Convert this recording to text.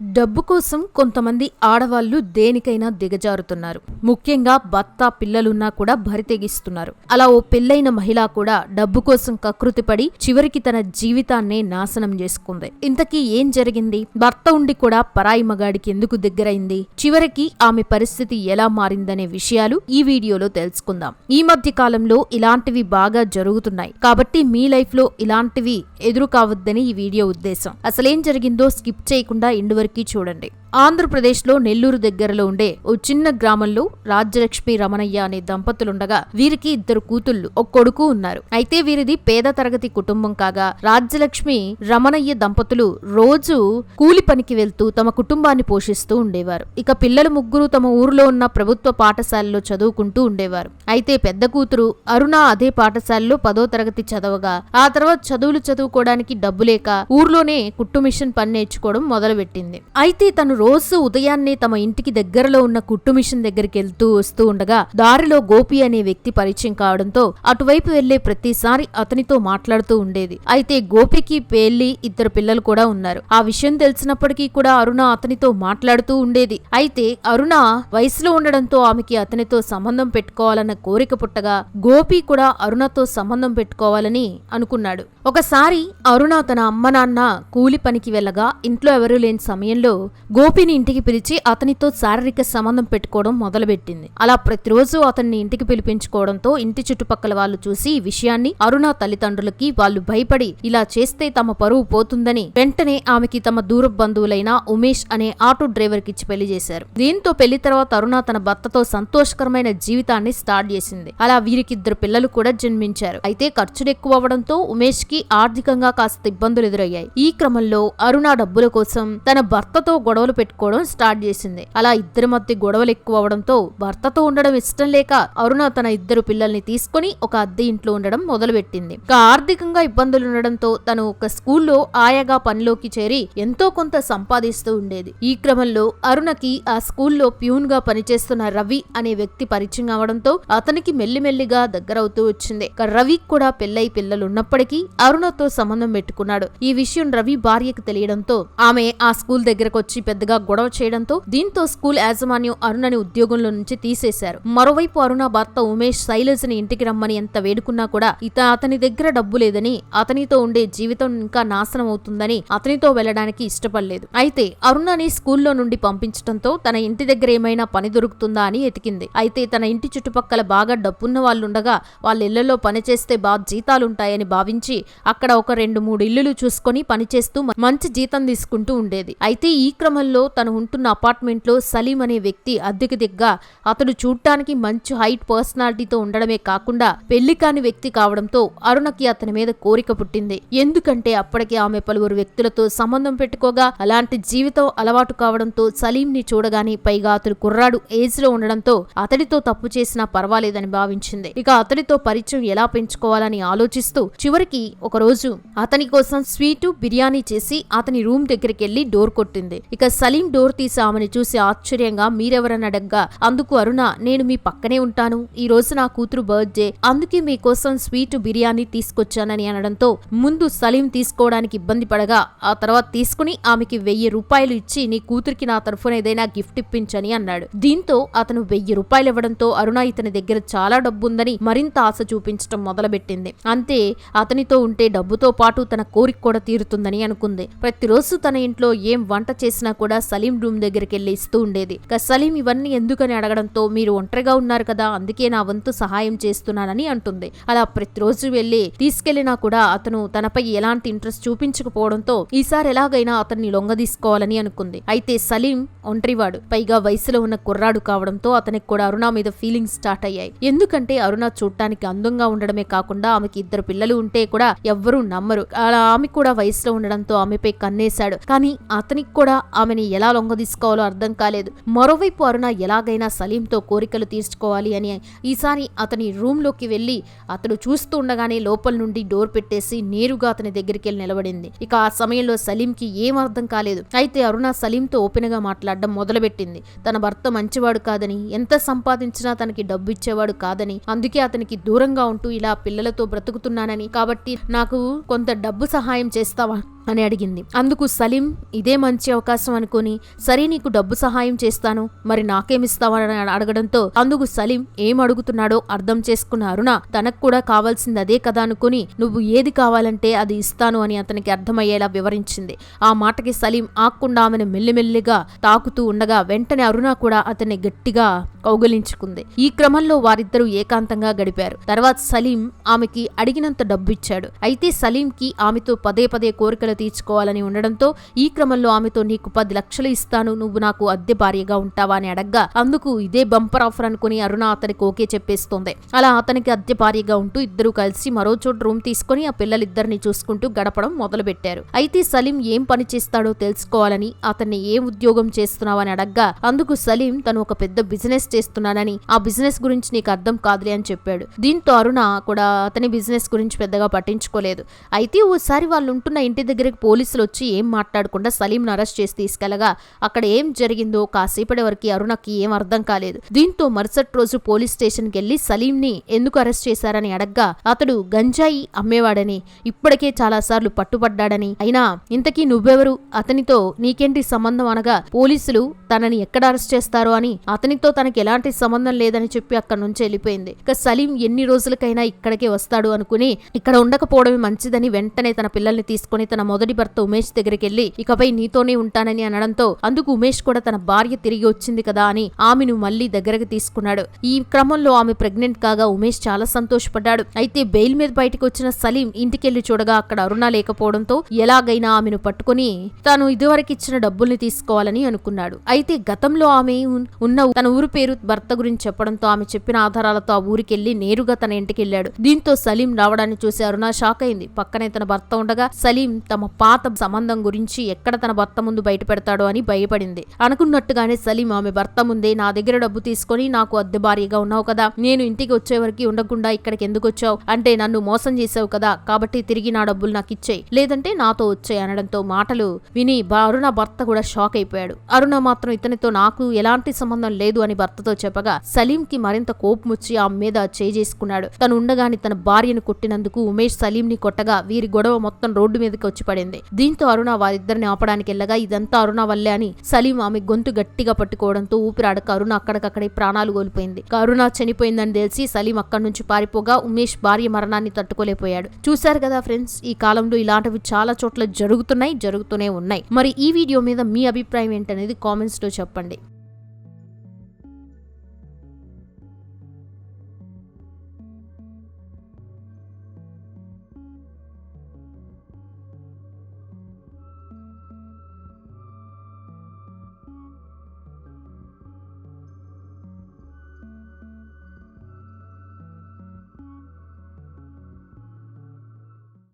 డబ్బు కోసం కొంతమంది ఆడవాళ్ళు దేనికైనా దిగజారుతున్నారు. ముఖ్యంగా భర్త పిల్లలున్నా కూడా భరితెగిస్తున్నారు అలా ఓ పెళ్ళైన మహిళ కూడా డబ్బు కోసం కకృతిపడి చివరికి తన జీవితాన్నే నాశనం చేసుకుంది. ఇంతకీ ఏం జరిగింది? భర్త ఉండి కూడా పరాయి మగాడికి ఎందుకు దగ్గరైంది? చివరికి ఆమె పరిస్థితి ఎలా మారిందనే విషయాలు ఈ వీడియోలో తెలుసుకుందాం. ఈ మధ్య కాలంలో ఇలాంటివి బాగా జరుగుతున్నాయి. కాబట్టి మీ లైఫ్లో ఇలాంటివి ఎదురు కావద్దని ఈ వీడియో ఉద్దేశం. అసలేం జరిగిందో స్కిప్ చేయకుండా ఇండు వరకు చూడండి. ఆంధ్రప్రదేశ్లో నెల్లూరు దగ్గరలో ఉండే ఓ చిన్న గ్రామంలో రాజ్యలక్ష్మి రమణయ్య అనే దంపతులుండగా వీరికి ఇద్దరు కూతుళ్ళు ఒక కొడుకు ఉన్నారు. అయితే వీరిది పేద తరగతి కుటుంబం కాగా రాజ్యలక్ష్మి రమణయ్య దంపతులు రోజు కూలి పనికి వెళ్తూ తమ కుటుంబాన్ని పోషిస్తూ ఉండేవారు. ఇక పిల్లలు ముగ్గురు తమ ఊరిలో ఉన్న ప్రభుత్వ పాఠశాలలో చదువుకుంటూ ఉండేవారు. అయితే పెద్ద కూతురు అరుణ అదే పాఠశాలలో పదో తరగతి చదవగా ఆ తర్వాత చదువులు చదువుకోవడానికి డబ్బు లేక ఊర్లోనే కుట్టు మిషన్ పని నేర్చుకోవడం మొదలుపెట్టింది. అయితే తను రోజు ఉదయాన్నే తమ ఇంటికి దగ్గరలో ఉన్న కుట్టు మిషన్ దగ్గరికి వెళ్తూ వస్తూ ఉండగా దారిలో గోపి అనే వ్యక్తి పరిచయం కావడంతో అటువైపు వెళ్ళే ప్రతిసారి అతనితో మాట్లాడుతూ ఉండేది. అయితే గోపికి పెళ్ళి ఇద్దరు పిల్లలు కూడా ఉన్నారు. ఆ విషయం తెలిసినప్పటికీ కూడా అరుణ అతనితో మాట్లాడుతూ ఉండేది. అయితే అరుణ వయసులో ఉండడంతో ఆమెకి అతనితో సంబంధం పెట్టుకోవాలన్న కోరిక పుట్టగా గోపి కూడా అరుణతో సంబంధం పెట్టుకోవాలని అనుకున్నాడు. ఒకసారి అరుణ తన అమ్మ నాన్న కూలి పనికి వెళ్ళగా ఇంట్లో ఎవరూ లేని సమయంలో గోపిని ఇంటికి పిలిచి అతనితో శారీరక సంబంధం పెట్టుకోవడం మొదలుపెట్టింది. అలా ప్రతిరోజు అతన్ని ఇంటికి పిలిపించుకోవడంతో ఇంటి చుట్టుపక్కల వాళ్ళు చూసి ఈ విషయాన్ని అరుణ తల్లిదండ్రులకి వాళ్ళు భయపడి ఇలా చేస్తే తమ పరువు పోతుందని వెంటనే ఆమెకి తమ దూర బంధువులైన ఉమేష్ అనే ఆటో డ్రైవర్ కిచ్చి పెళ్ళి చేశారు. దీంతో పెళ్ళి తర్వాత అరుణ తన భర్తతో సంతోషకరమైన జీవితాన్ని స్టార్ట్ చేసింది. అలా వీరికి ఇద్దరు పిల్లలు కూడా జన్మించారు. అయితే ఖర్చులు ఎక్కువ అవడంతో ఉమేష్కి ఆర్థికంగా కాస్త ఇబ్బందులు ఎదురయ్యాయి. ఈ క్రమంలో అరుణ డబ్బుల కోసం తన భర్తతో గొడవలు పెట్టుకోవడం స్టార్ట్ చేసింది. అలా ఇద్దరి మధ్య గొడవలు ఎక్కువ అవడంతో భర్తతో ఉండడం ఇష్టం లేక అరుణ తన ఇద్దరు పిల్లల్ని తీసుకుని ఒక అద్దె ఇంట్లో ఉండడం మొదలుపెట్టింది. ఇక ఆర్థికంగా ఇబ్బందులు ఉండడంతో తను ఒక స్కూల్లో ఆయాగా పనిలోకి చేరి ఎంతో కొంత సంపాదిస్తూ ఉండేది. ఈ క్రమంలో అరుణకి ఆ స్కూల్లో ప్యూన్గా పనిచేస్తున్న రవి అనే వ్యక్తి పరిచయం అవడంతో అతనికి మెల్లిమెల్లిగా దగ్గరవుతూ వచ్చింది. ఇక రవికి కూడా పెళ్ళై పిల్లలు ఉన్నప్పటికీ అరుణతో సంబంధం పెట్టుకున్నాడు. ఈ విషయం రవి భార్యకు తెలియడంతో ఆమె ఆ స్కూల్ స్కూల్ దగ్గరకు వచ్చి పెద్దగా గొడవ చేయడంతో దీంతో స్కూల్ యాజమాన్యం అరుణని ఉద్యోగంలో నుంచి తీసేశారు. మరోవైపు అరుణ భర్త ఉమేష్ శైలజని ఇంటికి రమ్మని ఎంత వేడుకున్నా కూడా ఇత అతని దగ్గర డబ్బు లేదని అతనితో ఉండే జీవితం ఇంకా నాశనం అవుతుందని అతనితో వెళ్ళడానికి ఇష్టపడలేదు. అయితే అరుణని స్కూల్లో నుండి పంపించడంతో తన ఇంటి దగ్గర ఏమైనా పని దొరుకుతుందా అని ఎతికింది. అయితే తన ఇంటి చుట్టుపక్కల బాగా డబ్బున్న వాళ్ళుండగా వాళ్ళ ఇళ్ళలో పనిచేస్తే బాగా జీతాలుంటాయని భావించి అక్కడ ఒక రెండు మూడు ఇల్లులు చూసుకొని పనిచేస్తూ మంచి జీతం తీసుకుంటూ ఉండేది. అయితే ఈ క్రమంలో తను ఉంటున్న అపార్ట్మెంట్లో సలీం అనే వ్యక్తి అద్దెకి దిగ్గా అతడు చూడటానికి మంచి హైట్ పర్సనాలిటీతో ఉండడమే కాకుండా పెళ్ళి కాని వ్యక్తి కావడంతో అరుణకి అతని మీద కోరిక పుట్టింది. ఎందుకంటే అప్పటికే ఆమె పలువురు వ్యక్తులతో సంబంధం పెట్టుకోగా అలాంటి జీవితం అలవాటు కావడంతో సలీం ని చూడగానే పైగా అతడు కుర్రాడు ఏజ్లో ఉండడంతో అతడితో తప్పు చేసినా పర్వాలేదని భావించింది. ఇక అతడితో పరిచయం ఎలా పెంచుకోవాలని ఆలోచిస్తూ చివరికి ఒక రోజు అతని కోసం స్వీటు బిర్యానీ చేసి అతని రూమ్ దగ్గరికి వెళ్ళి డోర్ కొట్టింది. ఇక సలీం డోర్ తీసి ఆమెను చూసి ఆశ్చర్యంగా మీరెవరనడగ్గా అందుకు అరుణ నేను మీ పక్కనే ఉంటాను. ఈ రోజు నా కూతురు బర్త్డే. అందుకే మీకోసం స్వీట్ బిర్యానీ తీసుకొచ్చానని అనడంతో ముందు సలీం తీసుకోవడానికి ఇబ్బంది పడగా ఆ తర్వాత తీసుకుని ఆమెకి వెయ్యి రూపాయలు ఇచ్చి నీ కూతురికి నా తరఫున ఏదైనా గిఫ్ట్ ఇప్పించని అన్నాడు. దీంతో అతను వెయ్యి రూపాయలు ఇవ్వడంతో అరుణ ఇతని దగ్గర చాలా డబ్బుందని మరింత ఆశ చూపించడం మొదలుపెట్టింది. అంతే అతనితో ఉంటే డబ్బుతో పాటు తన కోరిక కూడా తీరుతుందని అనుకుంది. ప్రతిరోజు తన ఇంట్లో ఏం వంట చేసినా కూడా సలీం రూమ్ దగ్గరికి వెళ్ళి ఇస్తూ ఉండేది. ఇక సలీం ఇవన్నీ ఎందుకని అడగడంతో మీరు ఒంటరిగా ఉన్నారు కదా అందుకే నా వంతు సహాయం చేస్తున్నానని అంటుంది. అలా ప్రతిరోజు వెళ్ళి తీసుకెళ్ళినా కూడా అతను తనపై ఎలాంటి ఇంట్రెస్ట్ చూపించకపోవడంతో ఈసారి ఎలాగైనా అతన్ని లొంగదీసుకోవాలని అనుకుంది. అయితే సలీం ఒంటరివాడు. పైగా వయసులో ఉన్న కుర్రాడు కావడంతో అతనికి కూడా అరుణ మీద ఫీలింగ్స్ స్టార్ట్ అయ్యాయి. ఎందుకంటే అరుణ చూడటానికి అందంగా ఉండడమే కాకుండా ఆమెకి ఇద్దరు పిల్లలు ఉంటే కూడా ఎవ్వరూ నమ్మరు. అలా ఆమె కూడా వయసులో ఉండడంతో ఆమెపై కన్నేశాడు. కానీ అతని అతనికి కూడా ఆమెని ఎలా లొంగదీసుకోవాలో అర్థం కాలేదు. మరోవైపు అరుణ ఎలాగైనా సలీంతో కోరికలు తీర్చుకోవాలి అని ఈసారి అతని రూమ్లోకి వెళ్ళి అతడు చూస్తూ ఉండగానే లోపల నుండి డోర్ పెట్టేసి నేరుగా అతని దగ్గరికి వెళ్ళి నిలబడింది. ఇక ఆ సమయంలో సలీంకి ఏం అర్థం కాలేదు. అయితే అరుణ సలీంతో ఓపెన్గా మాట్లాడడం మొదలుపెట్టింది. తన భర్త మంచివాడు కాదని ఎంత సంపాదించినా తనకి డబ్బు ఇచ్చేవాడు కాదని అందుకే అతనికి దూరంగా ఉంటూ ఇలా పిల్లలతో బ్రతుకుతున్నానని. కాబట్టి నాకు కొంత డబ్బు సహాయం చేస్తావా? అని అడిగింది. అందుకు సలీం ఇదే మంచి అవకాశం అనుకుని అనుకొని సరే నీకు డబ్బు సహాయం చేస్తాను మరి నాకేమిస్తావని అడగడంతో అందుకు సలీం ఏం అడుగుతున్నాడో అర్థం చేసుకున్న అరుణ తనకు కూడా కావాల్సింది అదే కదా అనుకుని నువ్వు ఏది కావాలంటే అది ఇస్తాను అని అతనికి అర్థమయ్యేలా వివరించింది. ఆ మాటకి సలీం ఆక్కుండా ఆమెను మెల్లిమెల్లిగా తాకుతూ ఉండగా వెంటనే అరుణ కూడా అతన్ని గట్టిగా కౌగలించుకుంది. ఈ క్రమంలో వారిద్దరూ ఏకాంతంగా గడిపారు. తర్వాత సలీం ఆమెకి అడిగినంత డబ్బు ఇచ్చాడు అయితే సలీంకి ఆమెతో పదే పదే కోరికలు తీర్చుకోవాలని ఉండడంతో ఈ క్రమంలో ఆమెతో నీకు పది లక్షలు ఇస్తాను నువ్వు నాకు అద్దె భార్యగా ఉంటావా అని అడగ్గా అందుకు ఇదే బంపర్ ఆఫర్ అనుకుని అరుణ అతనికి ఓకే చెప్పేస్తోంది. అలా అతనికి అద్దె భార్యగా ఉంటూ ఇద్దరు కలిసి మరో చోట రూమ్ తీసుకుని ఆ పిల్లలిద్దరిని చూసుకుంటూ గడపడం మొదలు పెట్టారు అయితే సలీం ఏం పని చేస్తాడో తెలుసుకోవాలని అతన్ని ఏం ఉద్యోగం చేస్తున్నావని అడగ్గా అందుకు సలీం తను ఒక పెద్ద బిజినెస్ చేస్తున్నానని ఆ బిజినెస్ గురించి నీకు అర్థం కాదులే అని చెప్పాడు. దీంతో అరుణ కూడా అతని బిజినెస్ గురించి పెద్దగా పట్టించుకోలేదు. అయితే ఓసారి వాళ్ళు ఉంటున్న ఇంటి దగ్గరికి పోలీసులు వచ్చి ఏం మాట్లాడకుండా సలీంను అరెస్ట్ చేసి తీసుకెళ్ళగా అక్కడ ఏం జరిగిందో కాసేపటి వరకు అరుణకి ఏం అర్థం కాలేదు. దీంతో మరుసటి రోజు పోలీస్ స్టేషన్కి వెళ్ళి సలీంని ఎందుకు అరెస్ట్ చేశారని అడగ్గా అతడు గంజాయి అమ్మేవాడని ఇప్పటికే చాలాసార్లు పట్టుబడ్డాడని అయినా ఇంతకీ నువ్వెవరు? అతనితో నీకేంటి సంబంధం అనగా పోలీసులు తనని ఎక్కడ అరెస్ట్ చేస్తారో అని అతనితో తనకి ఎలాంటి సంబంధం లేదని చెప్పి అక్కడి నుంచి వెళ్ళిపోయింది. ఇక సలీం ఎన్ని రోజులకైనా ఇక్కడికే వస్తాడు అనుకుని ఇక్కడ ఉండకపోవడమే మంచిదని వెంటనే తన పిల్లల్ని తీసుకుని తన మొదటి భర్త ఉమేష్ దగ్గరికి వెళ్ళి ఇకపై నీతోనే ఉంటానని అనడంతో అందుకు ఉమేష్ కూడా తన భార్య తిరిగి వచ్చింది కదా అని ఆమెను మళ్ళీ దగ్గరకు తీసుకున్నాడు. ఈ క్రమంలో ఆమె ప్రెగ్నెంట్ కాగా ఉమేష్ చాలా సంతోషపడ్డాడు. అయితే బెయిల్ మీద బయటకు వచ్చిన సలీం ఇంటికెళ్ళి చూడగా అక్కడ అరుణ లేకపోవడంతో ఎలాగైనా ఆమెను పట్టుకుని తాను ఇదివరకు ఇచ్చిన డబ్బుల్ని తీసుకోవాలని అనుకున్నాడు. అయితే గతంలో ఆమె ఉన్న తన ఊరు పేరు భర్త గురించి చెప్పడంతో ఆమె చెప్పిన ఆధారాలతో ఆ ఊరికెళ్ళి నేరుగా తన ఇంటికి వెళ్ళాడు దీంతో సలీం రావడాన్ని చూసి అరుణ షాక్ అయింది. పక్కనే తన భర్త ఉండగా సలీం తమ పాత సంబంధం గురించి ఎక్కడ తన భర్త ముందు బయట పెడతాడో అని భయపడింది. అనుకున్నట్టుగానే సలీం ఆమె భర్త ముందే నా దగ్గర డబ్బు తీసుకొని నాకు అద్దె భారీగా ఉన్నావు కదా. నేను ఇంటికి వచ్చే వరకు ఉండకుండా ఇక్కడికి ఎందుకు వచ్చావు? అంటే నన్ను మోసం చేసావు కదా. కాబట్టి తిరిగి నా డబ్బులు నాకు ఇచ్చేయి. లేదంటే నాతో వచ్చాయి అనడంతో మాటలు విని అరుణ భర్త కూడా షాక్ అయిపోయాడు. అరుణ మాత్రం ఇతనితో నాకు ఎలాంటి సంబంధం లేదు అని భర్త భర్తతో చెప్పగా సలీంకి మరింత కోపం వచ్చి ఆమె మీద చేసుకున్నాడు. తను ఉండగాని తన భార్యను కొట్టినందుకు ఉమేష్ సలీం ని కొట్టగా వీరి గొడవ మొత్తం రోడ్డు మీదకి వచ్చి పడింది. దీంతో అరుణ వారిద్దరిని ఆపడానికి వెళ్ళగా ఇదంతా అరుణ వల్లే అని సలీం ఆమె గొంతు గట్టిగా పట్టుకోవడంతో ఊపిరాడక అరుణ అక్కడికక్కడే ప్రాణాలు కోల్పోయింది. అరుణ చనిపోయిందని తెలిసి సలీం అక్కడి నుంచి పారిపోగా ఉమేష్ భార్య మరణాన్ని తట్టుకోలేకపోయాడు. చూశారు కదా ఫ్రెండ్స్ ఈ కాలంలో ఇలాంటివి చాలా చోట్ల జరుగుతున్నాయి జరుగుతూనే ఉన్నాయి. మరి ఈ వీడియో మీద మీ అభిప్రాయం ఏంటనేది కామెంట్స్లో చెప్పండి.